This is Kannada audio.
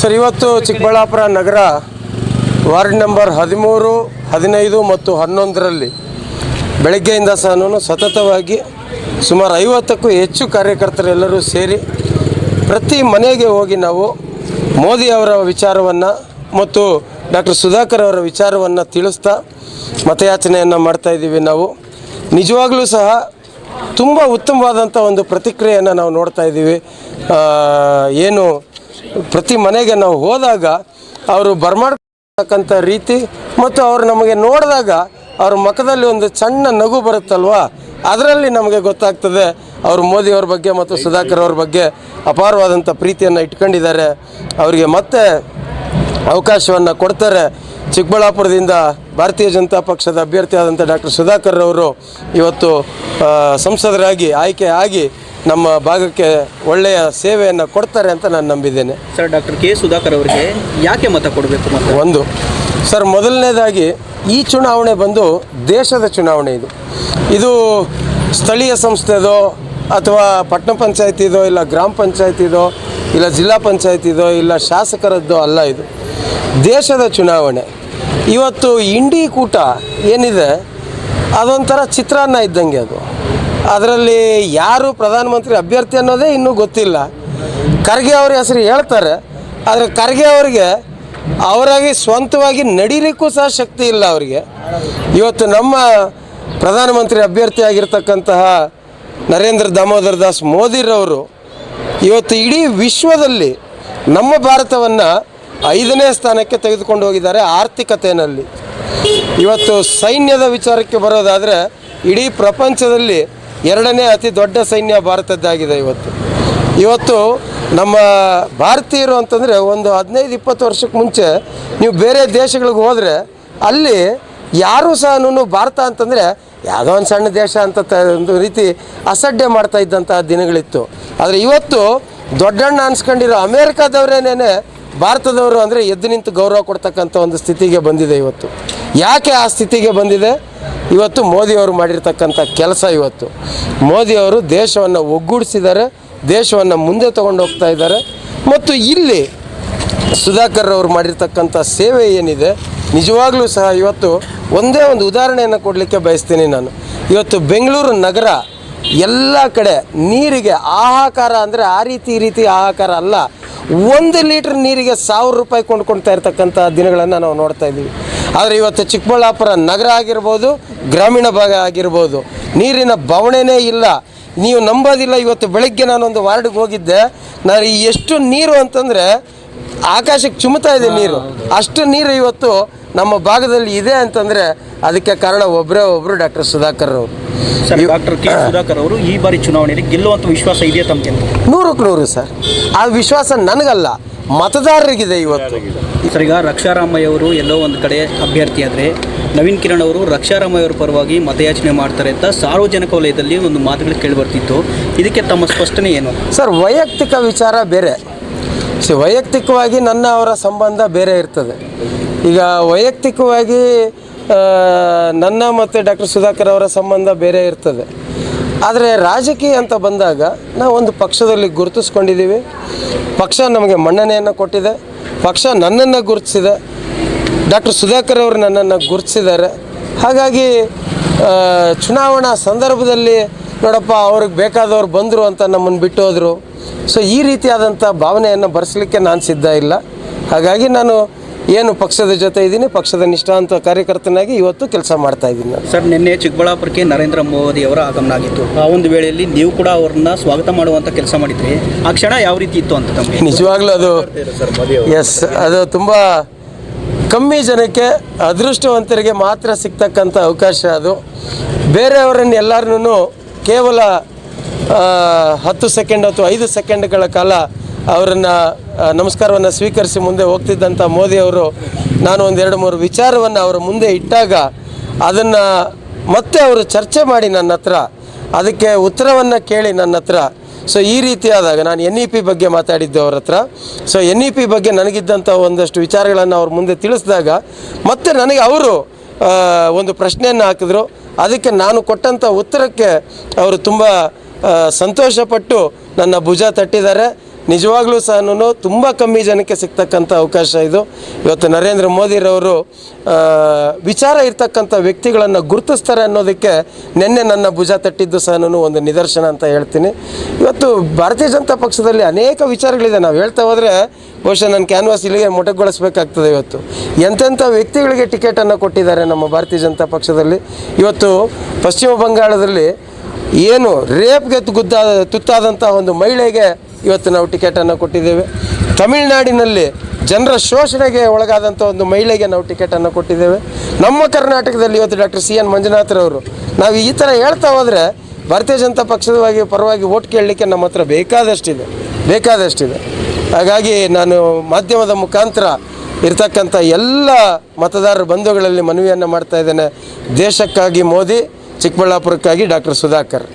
ಸರ್ ಇವತ್ತು ಚಿಕ್ಕಬಳ್ಳಾಪುರ ನಗರ ವಾರ್ಡ್ ನಂಬರ್ ಹದಿಮೂರು ಹದಿನೈದು ಮತ್ತು ಹನ್ನೊಂದರಲ್ಲಿ ಬೆಳಗ್ಗೆಯಿಂದ ಸಹ ಸತತವಾಗಿ ಸುಮಾರು ಐವತ್ತಕ್ಕೂ ಹೆಚ್ಚು ಕಾರ್ಯಕರ್ತರೆಲ್ಲರೂ ಸೇರಿ ಪ್ರತಿ ಮನೆಗೆ ಹೋಗಿ ನಾವು ಮೋದಿ ಅವರ ವಿಚಾರವನ್ನು ಮತ್ತು ಡಾಕ್ಟರ್ ಸುಧಾಕರ್ ಅವರ ವಿಚಾರವನ್ನು ತಿಳಿಸ್ತಾ ಮತಯಾಚನೆಯನ್ನು ಮಾಡ್ತಾ ಇದ್ದೀವಿ ನಾವು. ನಿಜವಾಗ್ಲೂ ಸಹ ತುಂಬ ಉತ್ತಮವಾದಂಥ ಒಂದು ಪ್ರತಿಕ್ರಿಯೆಯನ್ನು ನಾವು ನೋಡ್ತಾ ಇದ್ದೀವಿ. ಏನು ಪ್ರತಿ ಮನೆಗೆ ನಾವು ಹೋದಾಗ ಅವರು ಬರ್ಮಾಡ್ತಕ್ಕಂಥ ರೀತಿ ಮತ್ತು ಅವರು ನಮಗೆ ನೋಡಿದಾಗ ಅವ್ರ ಮುಖದಲ್ಲಿ ಒಂದು ಸಣ್ಣ ನಗು ಬರುತ್ತಲ್ವಾ? ಅದರಲ್ಲಿ ನಮಗೆ ಗೊತ್ತಾಗ್ತದೆ ಅವರು ಮೋದಿಯವ್ರ ಬಗ್ಗೆ ಮತ್ತು ಸುಧಾಕರ್ ಅವ್ರ ಬಗ್ಗೆ ಅಪಾರವಾದಂಥ ಪ್ರೀತಿಯನ್ನು ಇಟ್ಕೊಂಡಿದ್ದಾರೆ. ಅವರಿಗೆ ಮತ್ತೆ ಅವಕಾಶವನ್ನು ಕೊಡ್ತಾರೆ ಚಿಕ್ಕಬಳ್ಳಾಪುರದಿಂದ ಭಾರತೀಯ ಜನತಾ ಪಕ್ಷದ ಅಭ್ಯರ್ಥಿಯಾದಂಥ ಡಾಕ್ಟರ್ ಸುಧಾಕರ್ ಅವರು ಇವತ್ತು ಸಂಸದರಾಗಿ ಆಯ್ಕೆ ಆಗಿ ನಮ್ಮ ಭಾಗಕ್ಕೆ ಒಳ್ಳೆಯ ಸೇವೆಯನ್ನು ಕೊಡ್ತಾರೆ ಅಂತ ನಾನು ನಂಬಿದ್ದೇನೆ. ಸರ್ ಡಾಕ್ಟರ್ ಕೆ ಸುಧಾಕರ್ ಅವರಿಗೆ ಯಾಕೆ ಮತ ಕೊಡಬೇಕು ಮತ ಒಂದು ಸರ್ ಮೊದಲನೇದಾಗಿ ಈ ಚುನಾವಣೆ ಬಂದು ದೇಶದ ಚುನಾವಣೆ ಇದು. ಇದು ಸ್ಥಳೀಯ ಸಂಸ್ಥೆದೋ ಅಥವಾ ಪಟ್ಟಣ ಪಂಚಾಯತಿದೋ ಇಲ್ಲ ಗ್ರಾಮ ಪಂಚಾಯತಿದೋ ಇಲ್ಲ ಜಿಲ್ಲಾ ಪಂಚಾಯತಿದೋ ಇಲ್ಲ ಶಾಸಕರದ್ದೋ ಅಲ್ಲ ಇದು. ದೇಶದ ಚುನಾವಣೆ. ಇವತ್ತು ಇಂಡಿ ಕೂಟ ಏನಿದೆ, ಅದೊಂಥರ ಚಿತ್ರಾನ್ನ ಇದ್ದಂಗೆ ಅದು. ಅದರಲ್ಲಿ ಯಾರು ಪ್ರಧಾನಮಂತ್ರಿ ಅಭ್ಯರ್ಥಿ ಅನ್ನೋದೇ ಇನ್ನೂ ಗೊತ್ತಿಲ್ಲ. ಖರ್ಗೆ ಅವ್ರ ಹೆಸರು ಹೇಳ್ತಾರೆ, ಆದರೆ ಖರ್ಗೆ ಅವರಿಗೆ ಅವರಾಗಿ ಸ್ವಂತವಾಗಿ ನಡೀಲಿಕ್ಕೂ ಸಹ ಶಕ್ತಿ ಇಲ್ಲ ಅವರಿಗೆ. ಇವತ್ತು ನಮ್ಮ ಪ್ರಧಾನಮಂತ್ರಿ ಅಭ್ಯರ್ಥಿ ಆಗಿರ್ತಕ್ಕಂತಹ ನರೇಂದ್ರ ದಾಮೋದರ ದಾಸ್ ಮೋದಿರವರು ಇವತ್ತು ಇಡೀ ವಿಶ್ವದಲ್ಲಿ ನಮ್ಮ ಭಾರತವನ್ನು ಐದನೇ ಸ್ಥಾನಕ್ಕೆ ತೆಗೆದುಕೊಂಡು ಹೋಗಿದ್ದಾರೆ ಆರ್ಥಿಕತೆಯಲ್ಲಿ. ಇವತ್ತು ಸೈನ್ಯದ ವಿಚಾರಕ್ಕೆ ಬರೋದಾದರೆ, ಇಡೀ ಪ್ರಪಂಚದಲ್ಲಿ ಎರಡನೇ ಅತಿ ದೊಡ್ಡ ಸೈನ್ಯ ಭಾರತದ್ದಾಗಿದೆ ಇವತ್ತು. ಇವತ್ತು ನಮ್ಮ ಭಾರತೀಯರು ಅಂತಂದರೆ ಒಂದು ಹದಿನೈದು, ಇಪ್ಪತ್ತು ವರ್ಷಕ್ಕೆ ಮುಂಚೆ ನೀವು ಬೇರೆ ದೇಶಗಳಿಗೆ ಹೋದರೆ, ಅಲ್ಲಿ ಯಾರೂ ಸಹ ಭಾರತ ಅಂತಂದರೆ ಯಾವುದೋ ಒಂದು ಸಣ್ಣ ದೇಶ ಅಂತ ಒಂದು ರೀತಿ ಅಸಡ್ಡೆ ಮಾಡ್ತಾ ಇದ್ದಂತಹ ದಿನಗಳಿತ್ತು. ಆದರೆ ಇವತ್ತು ದೊಡ್ಡಣ್ಣ ಅನ್ಸ್ಕೊಂಡಿರೋ ಅಮೇರಿಕಾದವರೇನೇ ಭಾರತದವರು ಅಂದರೆ ಎದ್ದು ನಿಂತು ಗೌರವ ಕೊಡ್ತಕ್ಕಂಥ ಒಂದು ಸ್ಥಿತಿಗೆ ಬಂದಿದೆ ಇವತ್ತು. ಯಾಕೆ ಆ ಸ್ಥಿತಿಗೆ ಬಂದಿದೆ? ಇವತ್ತು ಮೋದಿಯವರು ಮಾಡಿರ್ತಕ್ಕಂಥ ಕೆಲಸ ಇವತ್ತು. ಮೋದಿಯವರು ದೇಶವನ್ನು ಒಗ್ಗೂಡಿಸಿದ್ದಾರೆ, ದೇಶವನ್ನು ಮುಂದೆ ತಗೊಂಡು ಹೋಗ್ತಾ ಇದ್ದಾರೆ. ಮತ್ತು ಇಲ್ಲಿ ಸುಧಾಕರ್ ಅವರು ಮಾಡಿರ್ತಕ್ಕಂಥ ಸೇವೆ ಏನಿದೆ, ನಿಜವಾಗ್ಲೂ ಸಹ ಇವತ್ತು ಒಂದೇ ಒಂದು ಉದಾಹರಣೆಯನ್ನು ಕೊಡಲಿಕ್ಕೆ ಬಯಸ್ತೀನಿ ನಾನು. ಇವತ್ತು ಬೆಂಗಳೂರು ನಗರ ಎಲ್ಲ ಕಡೆ ನೀರಿಗೆ ಆಹಾಕಾರ ಅಂದರೆ ಆ ರೀತಿ ರೀತಿ ಆಹಾಕಾರ ಅಲ್ಲ. ಒಂದು ಲೀಟ್ರ್ ನೀರಿಗೆ ಸಾವಿರ ರೂಪಾಯಿ ಕೊಂಡ್ಕೊಳ್ತಾ ಇರ್ತಕ್ಕಂಥ ದಿನಗಳನ್ನು ನಾವು ನೋಡ್ತಾ ಇದ್ದೀವಿ. ಆದರೆ ಇವತ್ತು ಚಿಕ್ಕಬಳ್ಳಾಪುರ ನಗರ ಆಗಿರ್ಬೋದು, ಗ್ರಾಮೀಣ ಭಾಗ ಆಗಿರ್ಬೋದು, ನೀರಿನ ಬವಣೆನೇ ಇಲ್ಲ. ನೀವು ನಂಬೋದಿಲ್ಲ, ಇವತ್ತು ಬೆಳಗ್ಗೆ ನಾನೊಂದು ವಾರ್ಡ್ಗೆ ಹೋಗಿದ್ದೆ. ನಾನು ಎಷ್ಟು ನೀರು ಅಂತಂದರೆ ಆಕಾಶಕ್ಕೆ ಚುಮ್ತಾ ಇದೆ ನೀರು. ಅಷ್ಟು ನೀರು ಇವತ್ತು ನಮ್ಮ ಭಾಗದಲ್ಲಿ ಇದೆ ಅಂತಂದರೆ ಅದಕ್ಕೆ ಕಾರಣ ಒಬ್ಬರೇ ಒಬ್ಬರು ಡಾಕ್ಟರ್ ಸುಧಾಕರ್ ಅವರು. ಸರ್ ಡಾಕ್ಟರ್ ಕೆ ಸುಧಾಕರ್ ಅವರು ಈ ಬಾರಿ ಚುನಾವಣೆಯಲ್ಲಿ ಗೆಲ್ಲುವಂಥ ವಿಶ್ವಾಸ ಇದೆಯಾ ತಮಗೆ ನೂರಕ್ಕೆ ನೂರು ಸರ್. ಆ ವಿಶ್ವಾಸ ನನಗಲ್ಲ ಮತದಾರರಿಗಿದೆ ಇವತ್ತು. ಸರ್ ಈಗ ರಕ್ಷಾರಾಮಯ್ಯ ಅವರು ಎಲ್ಲೋ ಒಂದು ಕಡೆ ಅಭ್ಯರ್ಥಿ ಆದರೆ ನವೀನ್ ಕಿರಣ್ ಅವರು ರಕ್ಷಾರಾಮಯ್ಯ ಅವರ ಪರವಾಗಿ ಮತಯಾಚನೆ ಮಾಡ್ತಾರೆ ಅಂತ ಸಾರ್ವಜನಿಕ ವಲಯದಲ್ಲಿ ಒಂದು ಮಾತುಗಳು ಕೇಳಿಬರ್ತಿತ್ತು ಇದಕ್ಕೆ ತಮ್ಮ ಸ್ಪಷ್ಟನೆ ಏನು? ಸರ್ ವೈಯಕ್ತಿಕ ವಿಚಾರ ಬೇರೆ. ವೈಯಕ್ತಿಕವಾಗಿ ನನ್ನ ಅವರ ಸಂಬಂಧ ಬೇರೆ ಇರ್ತದೆ. ಈಗ ವೈಯಕ್ತಿಕವಾಗಿ ನನ್ನ ಮತ್ತು ಡಾಕ್ಟರ್ ಸುಧಾಕರ್ ಅವರ ಸಂಬಂಧ ಬೇರೆ ಇರ್ತದೆ. ಆದರೆ ರಾಜಕೀಯ ಅಂತ ಬಂದಾಗ ನಾವು ಒಂದು ಪಕ್ಷದಲ್ಲಿ ಗುರುತಿಸ್ಕೊಂಡಿದ್ದೀವಿ. ಪಕ್ಷ ನಮಗೆ ಮನ್ನಣೆಯನ್ನು ಕೊಟ್ಟಿದೆ. ಪಕ್ಷ ನನ್ನನ್ನು ಗುರುತಿಸಿದೆ. ಡಾಕ್ಟರ್ ಸುಧಾಕರ್ ಅವರು ನನ್ನನ್ನು ಗುರುತಿಸಿದ್ದಾರೆ. ಹಾಗಾಗಿ ಚುನಾವಣಾ ಸಂದರ್ಭದಲ್ಲಿ ನೋಡಪ್ಪ, ಅವ್ರಿಗೆ ಬೇಕಾದವ್ರು ಬಂದರು ಅಂತ ನಮ್ಮನ್ನು ಬಿಟ್ಟು ಹೋದರು. ಸೊ ಈ ರೀತಿಯಾದಂಥ ಭಾವನೆಯನ್ನು ಬರೆಸಲಿಕ್ಕೆ ನಾನು ಸಿದ್ಧ ಇಲ್ಲ. ಹಾಗಾಗಿ ನಾನು ಏನು ಪಕ್ಷದ ಜೊತೆ ಇದ್ದೀನಿ ಪಕ್ಷದ ನಿಷ್ಠಾಂತ ಕಾರ್ಯಕರ್ತನಾಗಿ ಇವತ್ತು ಕೆಲಸ ಮಾಡ್ತಾ ಇದ್ದೀನಿ ನಾನು. ಸರ್ ನಿನ್ನೆ ಚಿಕ್ಕಬಳ್ಳಾಪುರಕ್ಕೆ ನರೇಂದ್ರ ಮೋದಿ ಅವರ ಆಗಮನ ಆಗಿತ್ತು. ಆ ಒಂದು ವೇಳೆಯಲ್ಲಿ ನೀವು ಕೂಡ ಅವ್ರನ್ನ ಸ್ವಾಗತ ಮಾಡುವಂಥ ಕೆಲಸ ಮಾಡಿದ್ರಿ. ಆ ಕ್ಷಣ ಯಾವ ರೀತಿ ಇತ್ತು ಅಂತ ತಮಗೆ? ನಿಜವಾಗ್ಲೂ ಅದು ಎಸ್ ಅದು ತುಂಬ ಕಮ್ಮಿ ಜನಕ್ಕೆ ಅದೃಷ್ಟವಂತರಿಗೆ ಮಾತ್ರ ಸಿಗ್ತಕ್ಕಂಥ ಅವಕಾಶ ಅದು. ಬೇರೆಯವರನ್ನು ಎಲ್ಲರನ್ನೂ ಕೇವಲ ಹತ್ತು ಸೆಕೆಂಡ್ ಅಥವಾ ಐದು ಸೆಕೆಂಡ್ಗಳ ಕಾಲ ಅವರನ್ನು ನಮಸ್ಕಾರವನ್ನು ಸ್ವೀಕರಿಸಿ ಮುಂದೆ ಹೋಗ್ತಿದ್ದಂಥ ಮೋದಿಯವರು ನಾನು ಒಂದು ಎರಡು ಮೂರು ವಿಚಾರವನ್ನು ಅವರ ಮುಂದೆ ಇಟ್ಟಾಗ ಅದನ್ನು ಮತ್ತೆ ಅವರು ಚರ್ಚೆ ಮಾಡಿ ನನ್ನ ಹತ್ರ, ಅದಕ್ಕೆ ಉತ್ತರವನ್ನು ಕೇಳಿ ನನ್ನ ಹತ್ರ. ಸೊ ಈ ರೀತಿಯಾದಾಗ ನಾನು ಎನ್ ಇ ಪಿ ಬಗ್ಗೆ ಮಾತಾಡಿದ್ದೆ ಅವ್ರ ಹತ್ರ. ಸೊ ಎನ್ ಇ ಪಿ ಬಗ್ಗೆ ನನಗಿದ್ದಂಥ ಒಂದಷ್ಟು ವಿಚಾರಗಳನ್ನು ಅವ್ರ ಮುಂದೆ ತಿಳಿಸಿದಾಗ ಮತ್ತೆ ನನಗೆ ಅವರು ಒಂದು ಪ್ರಶ್ನೆಯನ್ನು ಹಾಕಿದ್ರು. ಅದಕ್ಕೆ ನಾನು ಕೊಟ್ಟಂಥ ಉತ್ತರಕ್ಕೆ ಅವರು ತುಂಬ ಸಂತೋಷಪಟ್ಟು ನನ್ನ ಭುಜ ತಟ್ಟಿದ್ದಾರೆ. ನಿಜವಾಗ್ಲೂ ಸಹ ತುಂಬ ಕಮ್ಮಿ ಜನಕ್ಕೆ ಸಿಗ್ತಕ್ಕಂಥ ಅವಕಾಶ ಇದು. ಇವತ್ತು ನರೇಂದ್ರ ಮೋದಿರವರು ವಿಚಾರ ಇರ್ತಕ್ಕಂಥ ವ್ಯಕ್ತಿಗಳನ್ನು ಗುರುತಿಸ್ತಾರೆ ಅನ್ನೋದಕ್ಕೆ ನಿನ್ನೆ ನನ್ನ ಭುಜ ತಟ್ಟಿದ್ದು ಸಹ ಒಂದು ನಿದರ್ಶನ ಅಂತ ಹೇಳ್ತೀನಿ. ಇವತ್ತು ಭಾರತೀಯ ಜನತಾ ಪಕ್ಷದಲ್ಲಿ ಅನೇಕ ವಿಚಾರಗಳಿದೆ. ನಾವು ಹೇಳ್ತಾ ಹೋದರೆ ಬಹುಶಃ ನನ್ನ ಕ್ಯಾನ್ವಾಸ್ ಇಲ್ಲಿಗೆ ಮೊಟಕುಗೊಳಿಸ್ಬೇಕಾಗ್ತದೆ ಇವತ್ತು. ಎಂತೆಂಥ ವ್ಯಕ್ತಿಗಳಿಗೆ ಟಿಕೆಟನ್ನು ಕೊಟ್ಟಿದ್ದಾರೆ ನಮ್ಮ ಭಾರತೀಯ ಜನತಾ ಪಕ್ಷದಲ್ಲಿ. ಇವತ್ತು ಪಶ್ಚಿಮ ಬಂಗಾಳದಲ್ಲಿ ಏನು ರೇಪ್ಗೆ ಗುದ್ದಾದ ತುತ್ತಾದಂಥ ಒಂದು ಮಹಿಳೆಗೆ ಇವತ್ತು ನಾವು ಟಿಕೆಟನ್ನು ಕೊಟ್ಟಿದ್ದೇವೆ. ತಮಿಳುನಾಡಿನಲ್ಲಿ ಜನರ ಶೋಷಣೆಗೆ ಒಳಗಾದಂಥ ಒಂದು ಮಹಿಳೆಗೆ ನಾವು ಟಿಕೆಟನ್ನು ಕೊಟ್ಟಿದ್ದೇವೆ. ನಮ್ಮ ಕರ್ನಾಟಕದಲ್ಲಿ ಇವತ್ತು ಡಾಕ್ಟರ್ ಸಿ ಎನ್ ಮಂಜುನಾಥ್ರವರು ನಾವು ಈ ಥರ ಹೇಳ್ತಾ ಹೋದರೆ ಭಾರತೀಯ ಜನತಾ ಪಕ್ಷದವಾಗಿ ಪರವಾಗಿ ಓಟ್ ಕೇಳಲಿಕ್ಕೆ ನಮ್ಮ ಹತ್ರ ಬೇಕಾದಷ್ಟಿದೆ ಬೇಕಾದಷ್ಟಿದೆ. ಹಾಗಾಗಿ ನಾನು ಮಾಧ್ಯಮದ ಮುಖಾಂತರ ಇರ್ತಕ್ಕಂಥ ಎಲ್ಲ ಮತದಾರರ ಬಂಧುಗಳಲ್ಲಿ ಮನವಿಯನ್ನು ಮಾಡ್ತಾ ಇದ್ದೇನೆ. ದೇಶಕ್ಕಾಗಿ ಮೋದಿ, ಚಿಕ್ಕಬಳ್ಳಾಪುರಕ್ಕಾಗಿ ಡಾಕ್ಟರ್ ಸುಧಾಕರ್.